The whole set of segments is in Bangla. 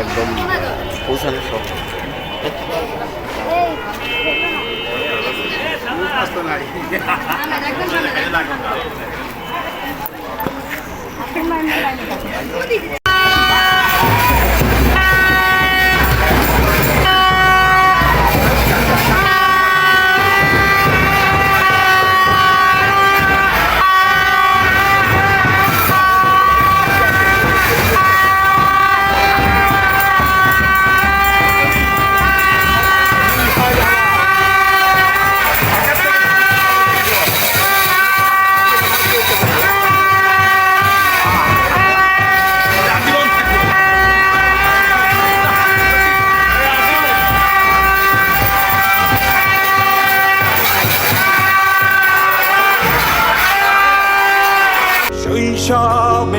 একদম পৌঁছানো সব শৈশবে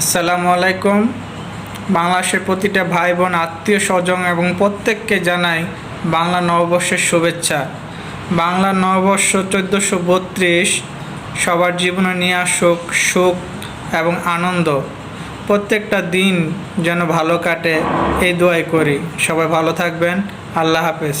আসসালামু আলাইকুম। বাংলাদেশের প্রতিটা ভাই বোন আত্মীয় স্বজন এবং প্রত্যেককে জানাই বাংলা নববর্ষের শুভেচ্ছা। বাংলা নববর্ষ চোদ্দোশো বত্রিশ সবার জীবনে নিয়ে আসুক সুখ এবং আনন্দ। প্রত্যেকটা দিন যেন ভালো কাটে, এই দোয়াই করি। সবাই ভালো থাকবেন। আল্লাহ হাফেজ।